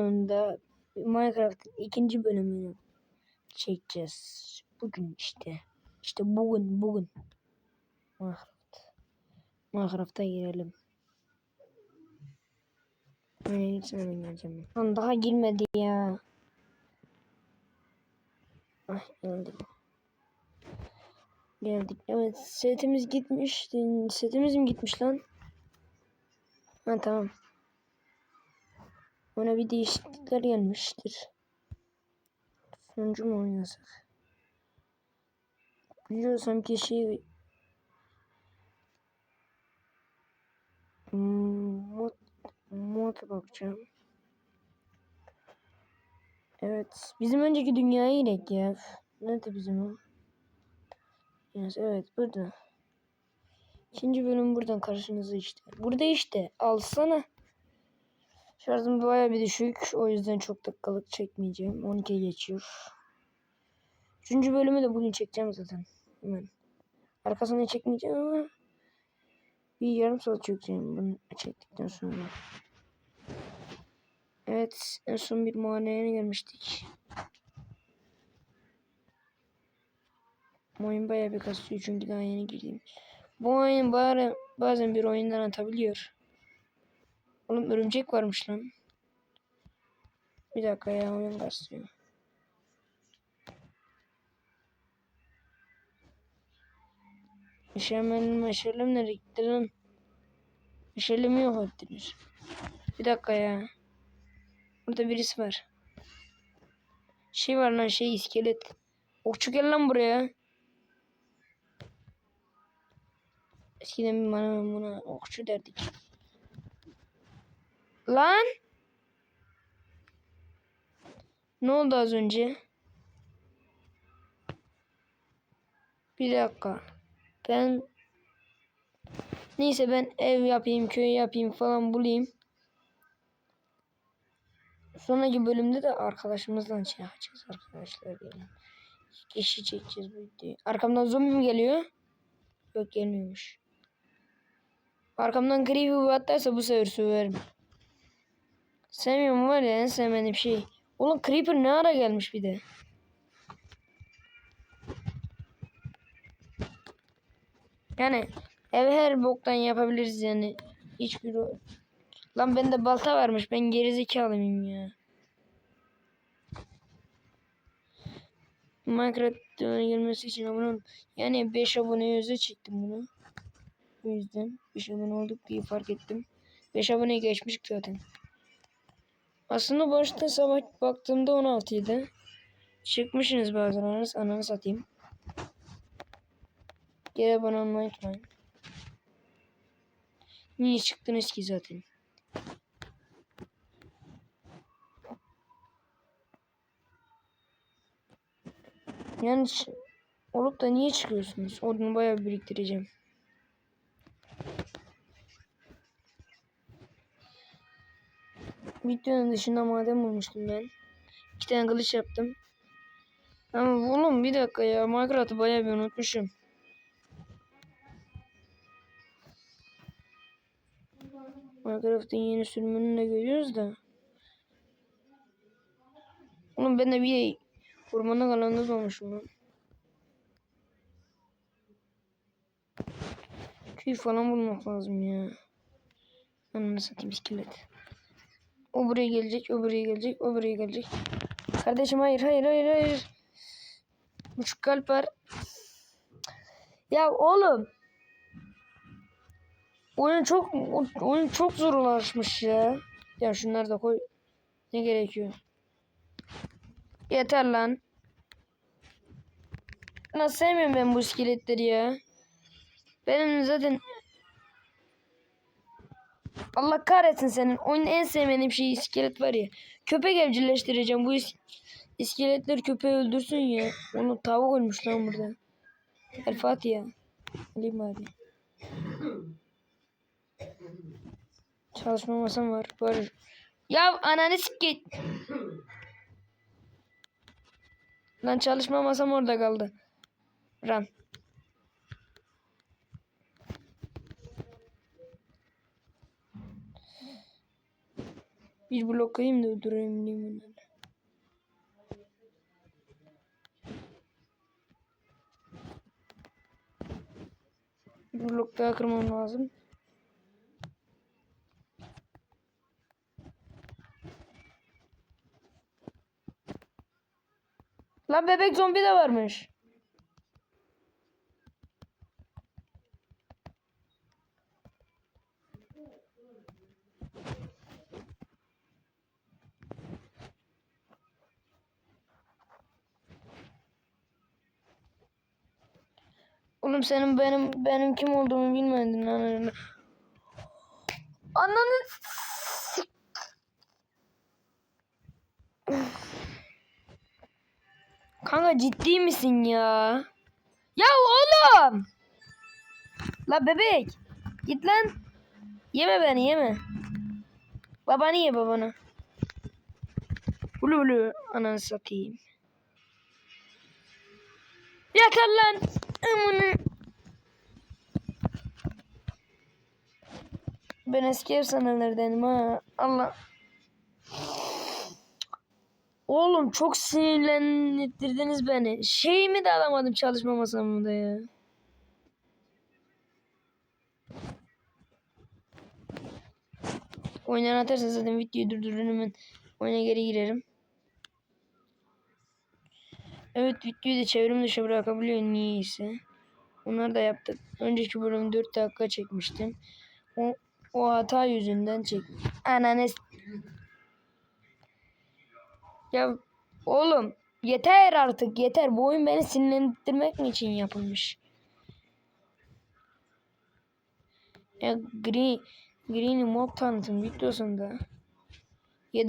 Sonunda Minecraft'ın ikinci bölümünü çekeceğiz. Bugün işte. İşte bugün bugün. Minecraft. Minecraft'a girelim. Gitsene ben geleceğim. Lan daha girmedi ya. Ah geldim. Geldik. Evet setimiz gitmiş. Setimiz mi gitmiş lan? Ha tamam. Ona bir değişiklikler gelmiştir. Sonucu mu oynasak? Biliyorsam ki şey mod mod bakacağım. Evet. Bizim önceki dünyaya inek ya. Nerede bizim o? Evet burada. İkinci bölüm buradan karşınızda işte. Burada işte. Alsana. Şarjım baya bir düşük. O yüzden çok dakikalık çekmeyeceğim. 12 geçiyor. Üçüncü bölümü de bugün çekeceğim zaten. Hemen. Arkasını çekmeyeceğim ama bir yarım saat çekeceğim bunu çektikten sonra. Evet en son bir muayeneye gelmiştik. Oyun baya bir kasıyor çünkü daha yeni girdim. Bu oyun bari bazen bir oyundan atabiliyor. Oğlum örümcek varmış lan. Bir dakika ya oyun kasıyor. Meşalemin meşalem nereye gitti lan? Meşalemi yok ettiler. Bir dakika ya. Burada birisi var. Şey var lan şey iskelet. Okçu gel lan buraya. Eskiden bana buna okçu derdik. Lan! Ne oldu az önce? Bir dakika. Ben Neyse ben ev yapayım, köy yapayım falan bulayım. Sonraki bölümde de arkadaşımızla şey yapacağız arkadaşlar diyelim. Kişi çekeceğiz bu videoyu. Arkamdan zombi mi geliyor? Yok gelmiyormuş. Arkamdan creepy bir bu sefer söverim. Sevmiyorum var ya en sevmediğim şey. Oğlum creeper ne ara gelmiş bir de. Yani ev her boktan yapabiliriz yani. Hiçbir. Lan bende balta varmış. Ben gerizekalıyım ya. Minecraft gelmesi için abone. Yani 5 abone öze çektim bunu. O yüzden 5 abone olduk diye fark ettim. 5 abone geçmiştik zaten. Aslında başta sabah baktığımda 16 idi. Çıkmışsınız bazılarınız. Ananı satayım. Geri abone olmayı unutmayın. Niye çıktınız ki zaten? Yani olup da niye çıkıyorsunuz? Onu bayağı biriktireceğim. Videonun dışında maden bulmuştum ben. İki tane kılıç yaptım. Ama oğlum bir dakika ya Minecraft'ı bayağı bir unutmuşum. Minecraft'ın yeni sürümünü de görüyoruz da. Oğlum ben de bir ormanlık alanda doğmuşum lan. Köy falan bulmak lazım ya. Ananı satayım iskelet. O buraya gelecek, o buraya gelecek, o buraya gelecek. Kardeşim hayır, hayır, hayır, hayır. Buçuk kalp var. Ya oğlum. Oyun çok oyun çok zorlaşmış ya. Ya şunları da koy. Ne gerekiyor? Yeter lan. Nasıl sevmiyorum ben bu iskeletleri ya. Benim zaten Allah kahretsin senin. Oyunun en sevmediğim şey iskelet var ya. Köpek evcilleştireceğim. Bu is iskeletler köpeği öldürsün ya. Onu tavuk ölmüş lan burada. El Fatiha. Alayım bari. Çalışma masam var. Var. Ya ananı sikeyim. Lan çalışma masam orada kaldı. Ram. Bir blok koyayım da öldüreyim onları. Bir blok daha kırmam lazım. Lan bebek zombi de varmış. Oğlum senin benim benim kim olduğumu bilmedin lan. Ananı Kanka ciddi misin ya? Ya oğlum! La bebek! Git lan! Yeme beni yeme. Babanı ye babanı. Ulu ulu ananı satayım. Yeter lan! Amına. Ben eski efsanelerdenim ha. Allah. Oğlum çok sinirlendirdiniz beni. Şeyimi de alamadım çalışma masamda ya. Oyundan atarsan zaten videoyu durdururum hemen oyuna geri girerim. Evet videoyu da çevrim dışı bırakabiliyor niyeyse. Onları da yaptık. Önceki bölüm 4 dakika çekmiştim. O, o hata yüzünden çek. Ananı s- Ya oğlum yeter artık yeter. Bu oyun beni sinirlendirmek mi için yapılmış? Ya Green Green'i mod tanıtım videosunda 7